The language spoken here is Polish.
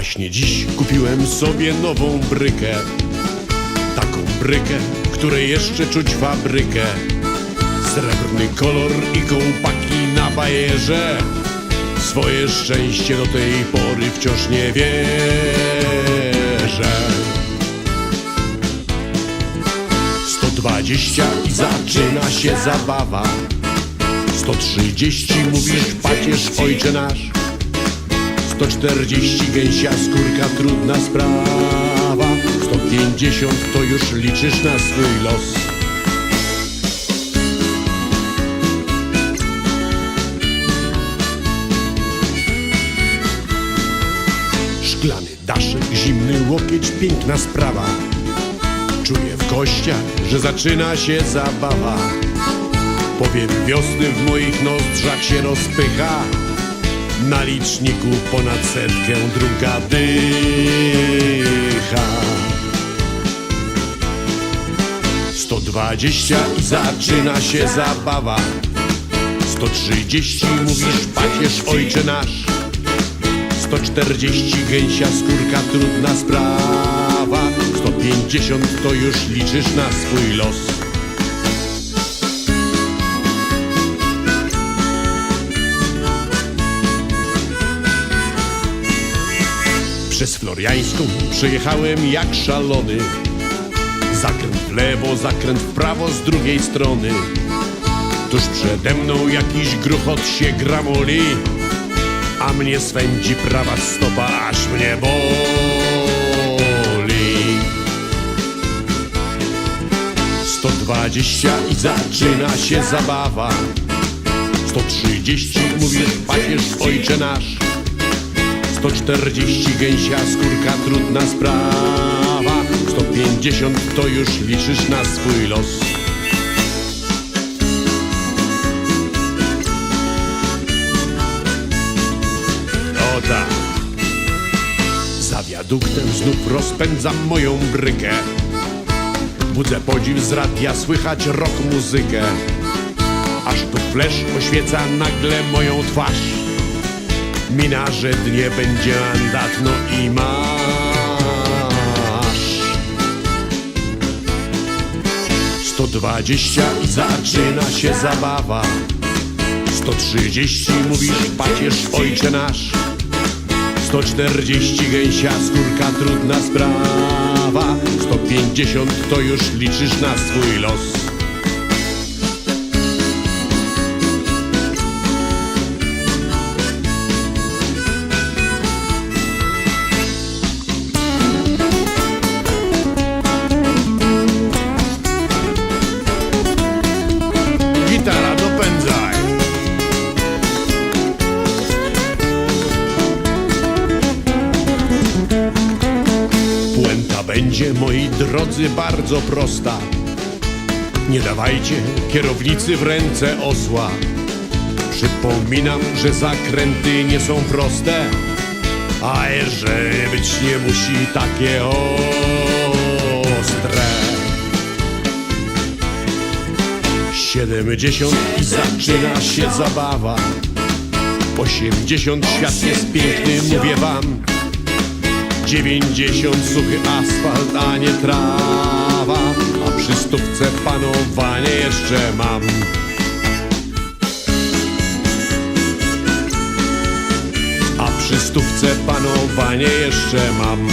Właśnie dziś kupiłem sobie nową brykę. Taką brykę, której jeszcze czuć fabrykę. Srebrny kolor i kołpaki na bajerze. Swoje szczęście do tej pory wciąż nie wierzę. 120 i zaczyna się zabawa. 130 mówisz pacierz ojcze nasz 140 gęsia skórka trudna sprawa. 150 to już liczysz na swój los. Szklany daszek, zimny łokieć, piękna sprawa. Czuję w kościach, że zaczyna się zabawa. Powiew wiosny w moich nozdrzach się rozpycha Na liczniku ponad setkę druga dycha. 120 i zaczyna się zabawa. 130 mówisz pacierz ojcze nasz. 140 gęsia skórka trudna sprawa. 150 to już liczysz na swój los Przez Floriańską przejechałem jak szalony. Zakręt w lewo, zakręt w prawo z drugiej strony. Tuż przede mną jakiś gruchot się gramoli A mnie swędzi prawa stopa, aż mnie boli. 120 i zaczyna się zabawa. 130 mówisz pacierz ojcze nasz 140 gęsia skórka trudna sprawa. 150 to już liczysz na swój los. O tak. Za wiaduktem znów rozpędzam moją brykę. Budzę podziw z radia, słychać rock muzykę. Aż tu flesz oświeca nagle moją twarz Mina, że dnie będzie mandat, no i masz. 120 i zaczyna się zabawa. 130 mówisz pacierz ojcze nasz. 140 gęsia skórka trudna sprawa. 150 to już liczysz na swój los będzie, moi drodzy, bardzo prosta. Nie dawajcie kierownicy w ręce osła. Przypominam, że zakręty nie są proste A że być nie musi takie ostre. 70 i zaczyna się zabawa. 80 świat jest piękny, mówię wam 90 suchy asfalt, a nie trawa. A przy stówce panowanie jeszcze mam. A przy stówce panowanie jeszcze mam